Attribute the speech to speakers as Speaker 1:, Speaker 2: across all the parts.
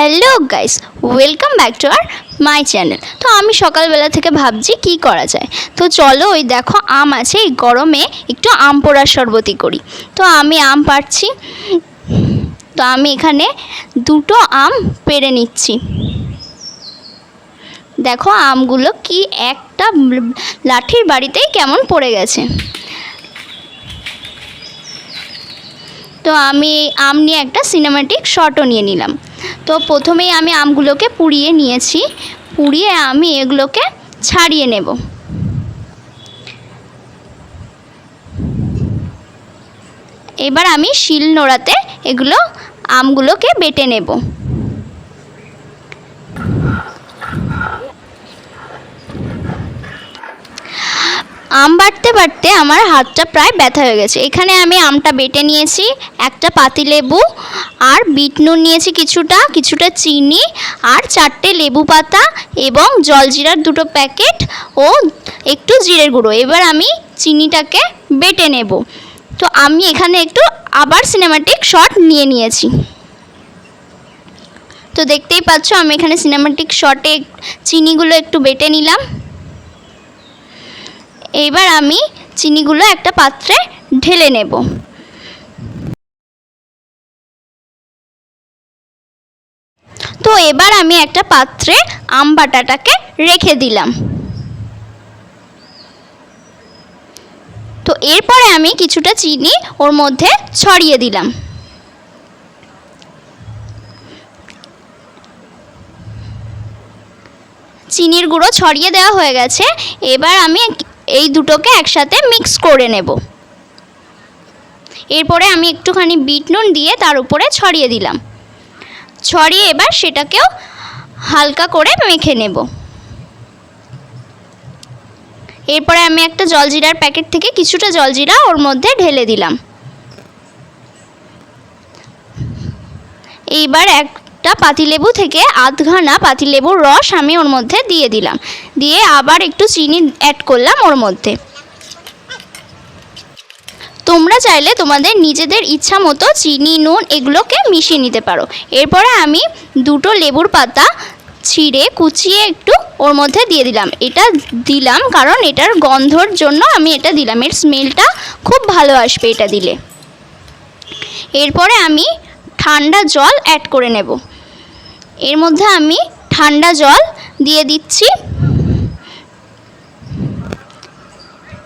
Speaker 1: Hello guys, welcome back to R my channel. তো আমি সকালবেলা থেকে ভাবছি কি করা যায়। তো চলো ওই দেখো আম আছে, এই গরমে একটু আম পোড়ার শরবতি করি। তো আমি আম পাড়ছি, তো আমি এখানে দুটো আম পেড়ে নিচ্ছি। দেখো আমগুলো কি একটা লাঠির বাড়িতেই কেমন পড়ে গেছে। তো আমি আম নিয়ে একটা সিনেমাটিক শটও নিয়ে নিলাম। তো প্রথমেই আমি আমগুলোকে পুড়িয়ে নিয়েছি। পুড়িয়ে আমি এগুলোকে ছাড়িয়ে নেব। এবার আমি শিল নোড়াতে এগুলো আমগুলোকে বেটে নেব। আম বাটতে বাটতে আমার হাতটা প্রায় ব্যথা হয়ে গেছে। এখানে আমি আমটা বেটে নিয়েছি, একটা পাতিলেবু আর বিট নুন নিয়েছি কিছুটা কিছুটা চিনি আর চারটে লেবু পাতা এবং জলজিরার দুটো প্যাকেট ও একটু জিরের গুঁড়ো। এবার আমি চিনিটাকে বেটে নেব। তো আমি এখানে একটু আবার সিনেমাটিক শট নিয়ে নিয়েছি। তো দেখতেই পাচ্ছ, আমি এখানে সিনেমাটিক শটে চিনিগুলো একটু বেটে নিলাম। এবার আমি চিনিগুলো একটা পাত্রে ঢেলে নেব। তো এবার আমি একটা পাত্রে আম বাটাটাকে রেখে দিলাম। তো এরপরে আমি কিছুটা চিনি ওর মধ্যে ছড়িয়ে দিলাম। চিনির গুঁড়ো ছড়িয়ে দেওয়া হয়ে গেছে। এবার আমি এই দুটোকে একসাথে মিক্স করে নেব। এরপরে আমি একটুখানি বিট নুন দিয়ে তার উপরে ছড়িয়ে দিলাম। ছড়িয়ে এবার সেটাকেও হালকা করে মেখে নেব। এরপরে আমি একটা জলজিরার প্যাকেট থেকে কিছুটা জলজিরা ওর মধ্যে ঢেলে দিলাম। এইবার একটা পাতিলেবু থেকে আধঘানা পাতিলেবুর রস আমি ওর মধ্যে দিয়ে দিলাম। দিয়ে আবার একটু চিনি অ্যাড করলাম ওর মধ্যে। তোমরা চাইলে তোমাদের নিজেদের ইচ্ছা মতো চিনি, নুন এগুলোকে মিশিয়ে নিতে পারো। এরপরে আমি দুটো লেবুর পাতা ছিঁড়ে কুচিয়ে একটু ওর মধ্যে দিয়ে দিলাম। এটা দিলাম কারণ এটার গন্ধর জন্য আমি এটা দিলাম। এর স্মেলটা খুব ভালো আসবে এটা দিলে। এরপরে আমি ঠান্ডা জল অ্যাড করে নেব। এর মধ্যে আমি ঠান্ডা জল দিয়ে দিচ্ছি।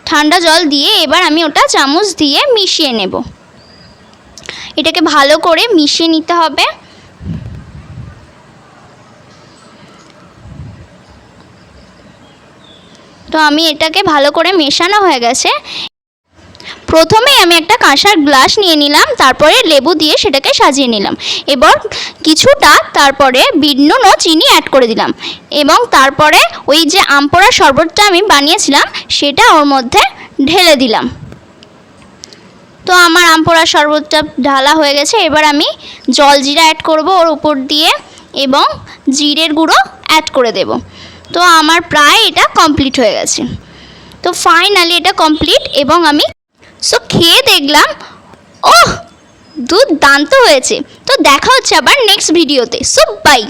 Speaker 1: ঠান্ডা জল দিয়ে এবার আমি ওটা চামচ দিয়ে মিশিয়ে নেব। এটাকে ভালো করে মিশিয়ে নিতে হবে। তো আমি এটাকে ভালো করে মেশানো হয়ে গেছে। প্রথমে আমি একটা কাঁসার গ্লাস নিয়ে নিলাম, তারপরে লেবু দিয়ে সেটাকে সাজিয়ে নিলাম। এবার কিছুটা তারপরে বিট ও চিনি অ্যাড করে দিলাম। এবং তারপরে ওই যে আমপোড়া শরবতটা আমি বানিয়েছিলাম, সেটা ওর মধ্যে ঢেলে দিলাম। তো আমার আমপোড়া শরবতটা ঢালা হয়ে গেছে, এবার আমি জলজিরা অ্যাড করব ওর উপর দিয়ে এবং জিরের গুঁড়ো অ্যাড করে দেব। তো আমার প্রায় এটা কমপ্লিট হয়ে গেছে। তো ফাইনালি এটা কমপ্লিট এবং আমি সো খেয়ে দেখলাম ও দুধ দান্ত হয়েছে। তো দেখা হচ্ছে আবার নেক্সট ভিডিওতে সো বাই